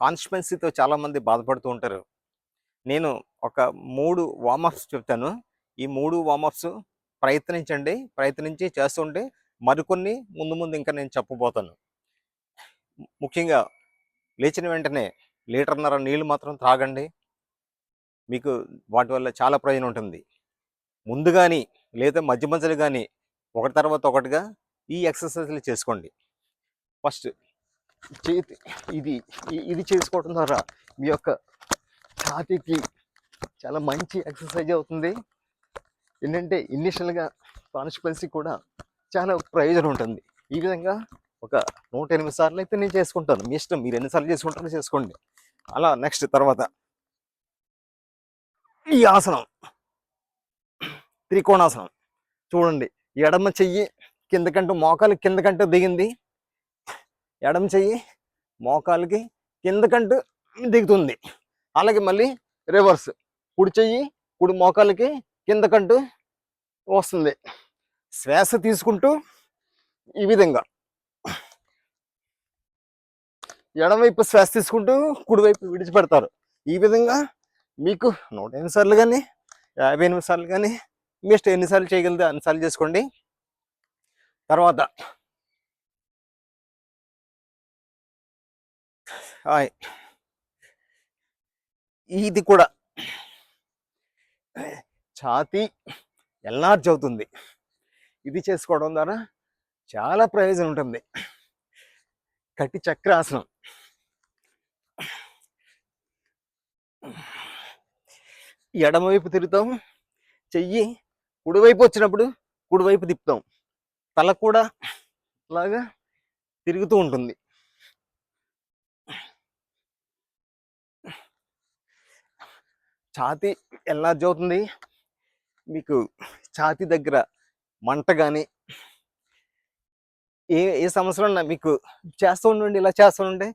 కాన్స్టిపెన్సీతో చాలామంది బాధపడుతూ ఉంటారు. నేను ఒక మూడు వామప్స్ చెప్తాను. ఈ మూడు వామప్స్ ప్రయత్నించండి ప్రయత్నించి చేస్తుంటే మరికొన్ని ముందు ముందు ఇంకా నేను చెప్పబోతాను. ముఖ్యంగా లేచిన వెంటనే లీటర్న్నర నీళ్ళు మాత్రం త్రాగండి. మీకు వాటి వల్ల చాలా ప్రయోజనం ఉంటుంది. ముందు కానీ లేదా మధ్య మధ్యలో కానీ ఒకటి తర్వాత ఒకటిగా ఈ ఎక్సర్సైజ్లు చేసుకోండి. ఫస్ట్ చేతి ఇది ఇది చేసుకోవడం ద్వారా మీ యొక్క ఛాతీకి చాలా మంచి ఎక్సర్సైజ్ అవుతుంది. ఏంటంటే ఇనిషియల్గా కాన్స్టిట్యున్సీ కూడా చాలా ప్రయోజనం ఉంటుంది. ఈ విధంగా ఒక నూట ఎనిమిది సార్లు అయితే నేను చేసుకుంటాను. మీ ఇష్టం మీరు ఎన్నిసార్లు చేసుకుంటారో చేసుకోండి. అలా నెక్స్ట్ తర్వాత ఈ ఆసనం. త్రికోణాసనం. చూడండి ఎడమ చెయ్యి కిందకంటూ మోకాలు కిందకంటూ దిగింది. ఎడమ చెయ్యి మోకాలకి కిందకంటూ దిగుతుంది. అలాగే మళ్ళీ రివర్స్. కుడి చెయ్యి కుడి మోకాలకి కిందకంటూ వస్తుంది. శ్వాస తీసుకుంటూ ఈ విధంగా. ఎడమవైపు శ్వాస తీసుకుంటూ కుడివైపు విడిచిపెడతారు. ఈ విధంగా మీకు నూట ఎనిమిది సార్లు కానీ యాభై ఎనిమిది సార్లు కానీ మీ ఇష్టం ఎన్నిసార్లు చేయగలిగితే అన్నిసార్లు చేసుకోండి. తర్వాత ఇది కూడా ఛాతీ ఎల్లార్జ్ అవుతుంది ఇది చేసుకోవడం ద్వారా చాలా ప్రయోజనం ఉంటుంది. కట్టి చక్రాసనం. ఎడమవైపు తిరుగుతాం చెయ్యి కుడివైపు వచ్చినప్పుడు కుడివైపు తిప్పుతాం. తల కూడా అలాగా తిరుగుతూ ఉంటుంది. ఛాతీ ఎలా అవుతుంది మీకు ఛాతీ దగ్గర మంట కానీ ఏ ఏ సమస్యలు ఉన్నా మీకు చేస్తూ ఉండండి ఇలా చేస్తూ ఉంటే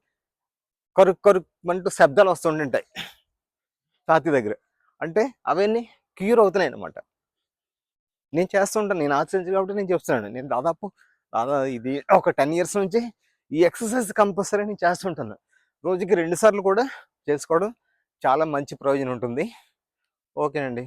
కరుక్ కరుక్ అంటూ శబ్దాలు వస్తుంటుంటాయి ఛాతీ దగ్గర. అంటే అవన్నీ క్యూర్ అవుతున్నాయి అన్నమాట. నేను చేస్తుంటాను నేను ఆచరించు కాబట్టి నేను చెప్తున్నాను. నేను దాదాపు దాదాపు ఇది ఒక టెన్ ఇయర్స్ నుంచి ఈ ఎక్సర్సైజ్ కంపల్సరీ నేను చేస్తుంటాను రోజుకి రెండు సార్లు కూడా చేసుకోవడం చాలా మంచి ప్రయోజనం ఉంటుంది. ఓకేనండి.